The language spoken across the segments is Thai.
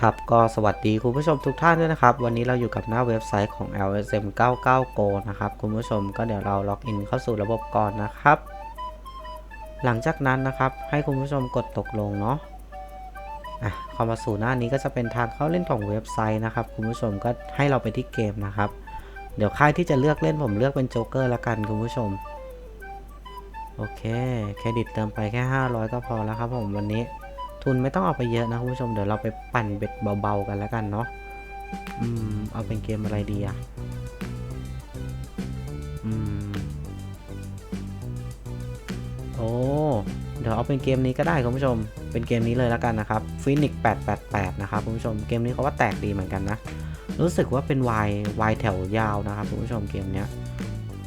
ครับก็สวัสดีคุณผู้ชมทุกท่านด้วยนะครับ วันนี้เราอยู่กับหน้าเว็บไซต์ของ LSM 99 Go นะครับ คุณผู้ชมก็เดี๋ยวเราล็อกอินเข้าสู่ระบบก่อนนะครับ หลังจากนั้นนะครับ ให้คุณผู้ชมกดตกลงเนาะอะเข้ามาสู่หน้านี้ก็จะเป็นทางเข้าเล่นของเว็บไซต์นะครับ คุณผู้ชมก็ให้เราไปที่เกมนะครับ เดี๋ยวค่ายที่จะเลือกเล่นผมเลือกเป็นโจ๊กเกอร์ละกันคุณผู้ชมโอเคเครดิตเติมไปแค่ 500 ก็พอแล้วครับผมวันนี้ ทุนไม่ต้องเอาไปเยอะนะคุณผู้ชมเดี๋ยวเราไปปั่นเบ็ดเบาๆกันแล้วกันเนาะอืมเอาเป็นเกมอะไรดีอะอืมโอ้เดี๋ยวเอาเป็นเกมนี้ก็ได้คุณผู้ชม เป็นเกมนี้เลยแล้วกันนะครับ Phoenix 888 นะครับคุณผู้ชมเกมนี้เขาว่าแตกดีเหมือนกันนะ รู้สึกว่าเป็นวายวายแถวยาวนะครับคุณผู้ชมเกมเนี้ย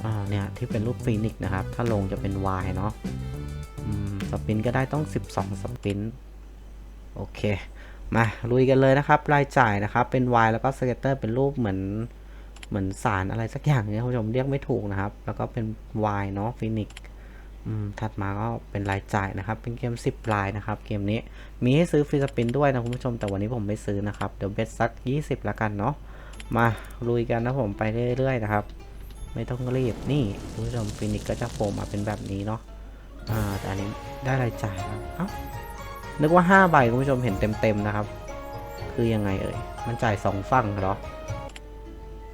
อ่าเนี่ยที่เป็นรูปฟีนิกนะครับ ถ้าลงจะเป็นวายเนาะสปินก็ได้ต้อง 12 สปิน โอเค มาลุยกันเลยนะครับ รายจ่ายนะครับ เป็น Y แล้วก็สเกตเตอร์เป็นรูปเหมือนเหมือนสารอะไรสักอย่างเนี่ยคุณผู้ชมเรียกไม่ถูกนะครับ แล้วก็เป็น Y เนาะฟินิกถัดมาก็เป็นรายจ่ายนะครับ เป็นเกม 10รายนะครับ เกมนี้มีให้ซื้อฟรีสปินด้วยนะคุณผู้ชม แต่วันนี้ผมไม่ซื้อนะครับ เดี๋ยวเบ็ดสัก 20 ละกันเนาะ มาลุยกันนะผมไปเรื่อยๆนะครับ ไม่ต้องรีบ นี่คุณผู้ชมฟินิกก็จะโผล่มาเป็นแบบนี้เนาะ อ่า แต่อันนี้ได้รายจ่ายแล้วเอ้า นึกว่า 5 ใบคุณผู้ชมเห็นเต็มๆนะครับ คือยังไงเอ่ย มันจ่าย 2 ฝั่งเหรอ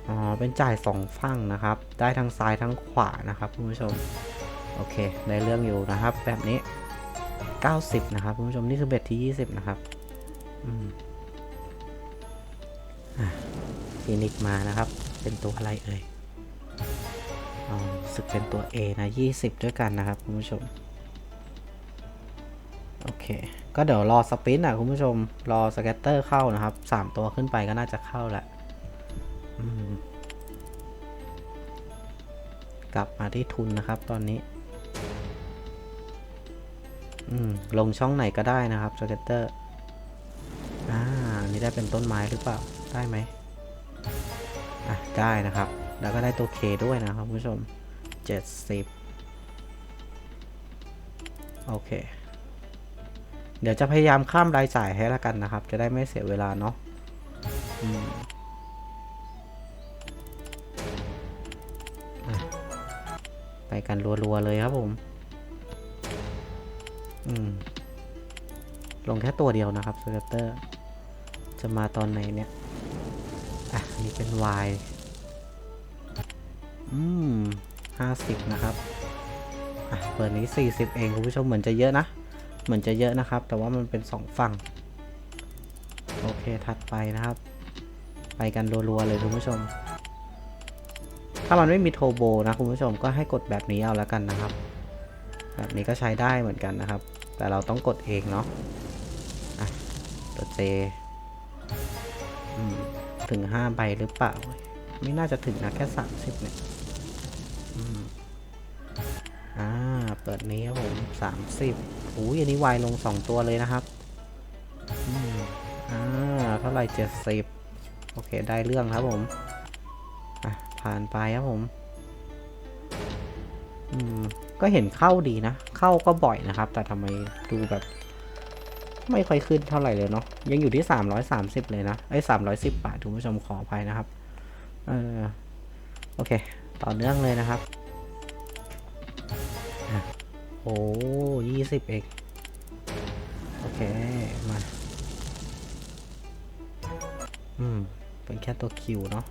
อ๋อ เป็นจ่าย 2 ฝั่งนะครับ ได้ทั้งซ้ายทั้งขวานะครับคุณผู้ชม โอเค ได้เรื่องอยู่นะครับ แบบนี้ 90 นะครับคุณผู้ชม นี่คือเบ็ดที่ 20 นะครับ อืมฟินิกมานะครับ เป็นตัวอะไรเอ่ย อ๋อ สึกเป็นตัว A นะ 20 ด้วยกันนะครับคุณผู้ชม โอเค ก็เดี๋ยวรอสปินอะคุณผู้ชม รอสแกตเตอร์เข้านะครับสามตัวขึ้นไปก็น่าจะเข้าแหละกลับมาที่ทุนนะครับตอนนี้ ลงช่องไหนก็ได้นะครับสแกตเตอร์ อ่า นี่ได้เป็นต้นไม้หรือเปล่า ได้ไหมอะ ได้นะครับ แล้วก็ได้ตัวเคด้วยนะครับคุณผู้ชม 70 โอเค เดี๋ยวจะพยายามข้ามรายจ่ายให้ละกันนะครับ จะได้ไม่เสียเวลาเนาะไปกันรัวๆเลยครับผม อืม ลงแค่ตัวเดียวนะครับสเตเตอร์ จะมาตอนไหนเนี่ย อะ นี่เป็น Y อืมห้าสิบนะครับ อะเปิดนี้สี่สิบเองคุณผู้ชมเหมือนจะเยอะนะ เหมือนจะเยอะนะครับ แต่ว่ามันเป็นสองฝั่ง โอเคถัดไปนะครับ ไปกันรัวๆเลยคุณผู้ชม ถ้ามันไม่มีโทโบนะคุณผู้ชมก็ให้กดแบบนี้เอาแล้วกันนะครับ แบบนี้ก็ใช้ได้เหมือนกันนะครับ แต่เราต้องกดเองเนาะอะตัวเจถึงห้าใบหรือเปล่า ไม่น่าจะถึงนะแค่สามสิบเนี่ยอืมอ่า เปิดนี้ครับผมสามสิบอุ้ยอันนี้วายลงสองตัวเลยนะครับอ่าเท่าไหร่เจ็ดสิบโอเค ได้เรื่องครับผม อะ ผ่านไปครับผม อืม ก็เห็นเข้าดีนะ เข้าก็บ่อยนะครับ แต่ทำไมดูแบบ ไม่ค่อยขึ้นเท่าไหร่เลยเนาะ ยังอยู่ที่ 330 เลยนะ ไอ้310 บาทคุณผู้ชมขออภัยนะครับ เออ โอเค ต่อเนื่องเลยนะครับ โอ้ยี่สิบเองโอเค มา อืม เป็นแค่ตัวคิวเนาะ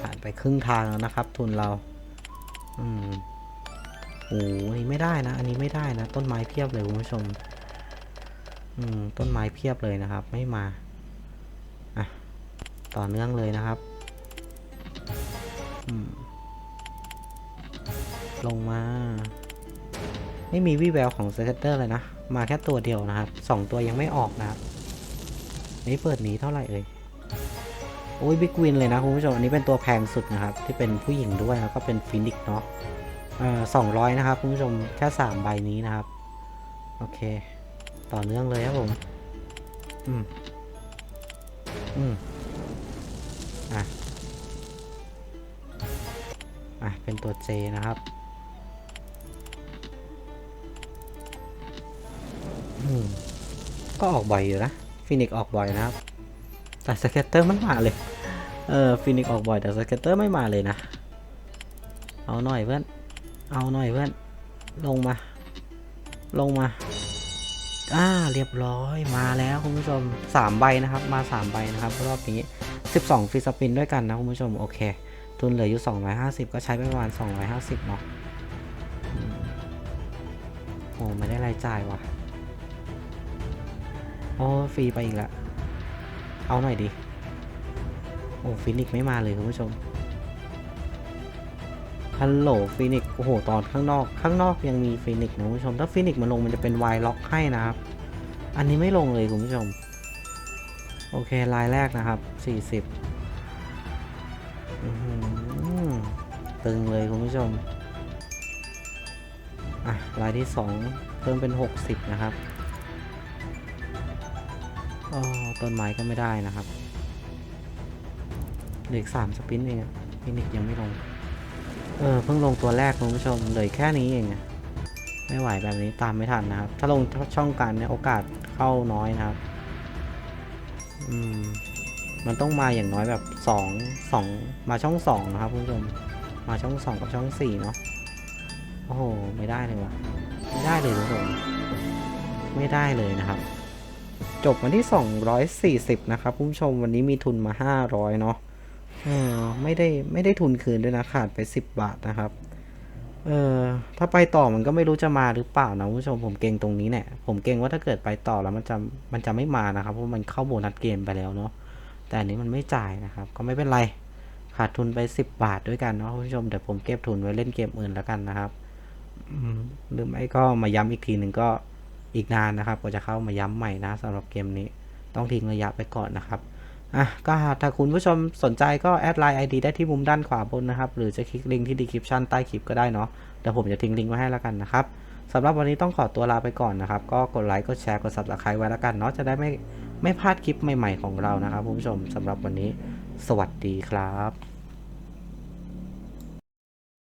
ผ่านไปครึ่งทางแล้วนะครับ ทุนเรา อืมโอ้อันนี้ไม่ได้นะ อันนี้ไม่ได้นะ ต้นไม้เพียบเลยคุณผู้ชม อืม ต้นไม้เพียบเลยนะครับ ไม่มา อะ ต่อเนื่องเลยนะครับ อืม ลงมา ไม่มีวี่แววของสเก็ตเตอร์เลยนะ มาแค่ตัวเดียวนะครับสองตัวยังไม่ออกนะครับนี่เปิดหนีเท่าไหร่เอ่ยโอ้ยบิ๊กวินเลยนะคุณผู้ชมอันนี้เป็นตัวแพงสุดนะครับ ที่เป็นผู้หญิงด้วยแล้วก็เป็นฟินิกเนาะเอ่อสองร้อยนะครับคุณผู้ชมแค่สามใบนี้นะครับ โอเค ต่อเนื่องเลยครับผม อืม อืม อะ อะ เป็นตัว J นะครับ ก็ออกบ่อยอยู่นะฟินิกออกบ่อยนะครับ แต่สเก็ตเตอร์ไมันมาเลย เออฟินิกออกบ่อยแต่สเก็ตเตอร์ไม่มาเลยนะ เอาหน่อยเพื่อน เอาหน่อยเพื่อน ลงมา ลงมา อ่า เรียบร้อย มาแล้วคุณผู้ชม3ใบนะครับ มา3ใบนะครับรอบนี้12ฟรีสปินด้วยกันนะคุณผู้ชม โอเค ทุนเหลืออยู่250ก็ใช้ไปประมาณ250เนาะ โอ้ไม่ได้รายจ่ายว่ะ อ้ฟรีไปอีกละ เอาหน่อยดิ โอ้ฟินิกซ์ไม่มาเลยคุณผู้ชม ฮัลโหลฟินิกซ์โอ้โห ตอนข้างนอก ข้างนอกยังมีฟินิกซ์นะคุณผู้ชม ถ้าฟินิกซ์มันลงมันจะเป็นวายล็อกให้นะครับ อันนี้ไม่ลงเลยคุณผู้ชม โอเคลายแรกนะครับ 40ตึงเลยคุณผู้ชม อะลายที่ 2 เพิ่มเป็น 60 นะครับ อ๋อต้นไม้ก็ไม่ได้นะครับเหลืออีกสามสปินเองอินิกยังไม่ลง เออเพิ่งลงตัวแรกคุณผู้ชมเหลือแค่นี้เองไม่ไหวแบบนี้ตามไม่ทันนะครับ ถ้าลงช่องกันเนี่ยโอกาสเข้าน้อยนะครับ อืม มันต้องมาอย่างน้อยแบบสองสองมาช่องสองนะครับคุณผู้ชมมาช่องสองกับช่องสี่เนาะโอ้โห ไม่ได้เลยวะไม่ได้เลยคุณผู้ชมไม่ได้เลยนะครับ จบวันที่ 240 นะครับผู้ชมวันนี้มีทุนมา 500 เนาะเออไม่ได้ไม่ได้ทุนคืนด้วยนะขาดไป 10 บาทนะครับเออถ้าไปต่อมันก็ไม่รู้จะมาหรือเปล่านะผู้ชมผมเก่งตรงนี้เนี่ยผมเก่งว่าถ้าเกิดไปต่อแล้วมันจะมันจะไม่มานะครับเพราะมันเข้าโบนัสเกมไปแล้วเนาะแต่อันนี้มันไม่จ่ายนะครับ ก็ไม่เป็นไรขาดทุนไป 10 บาทด้วยกันเนาะผู้ชมเดี๋ยวผมเก็บทุนไว้เล่นเกมอื่นแล้วกันนะครับอืมหรือไม่ก็มาย้ำอีกทีหนึ่งก็ อีกนานนะครับกว่าจะเข้ามาย้ำใหม่นะสำหรับเกมนี้ต้องทิ้งระยะไปก่อนนะครับอะก็ถ้าคุณผู้ชมสนใจก็แอดไลน์ ID ได้ที่มุมด้านขวาบนนะครับ หรือจะคลิกลิงก์ที่ description ใต้คลิปก็ได้เนาะเดี๋ยวผมจะทิ้งลิงก์ไว้ให้แล้วกันนะครับสำหรับวันนี้ต้องขอตัวลาไปก่อนนะครับ ก็กดไลค์กดแชร์กด subscribe ไว้แล้วกันเนาะจะได้ไม่ไม่พลาดคลิปใหม่ๆของเรานะครับคุณผู้ชมสำหรับวันนี้ สวัสดีครับ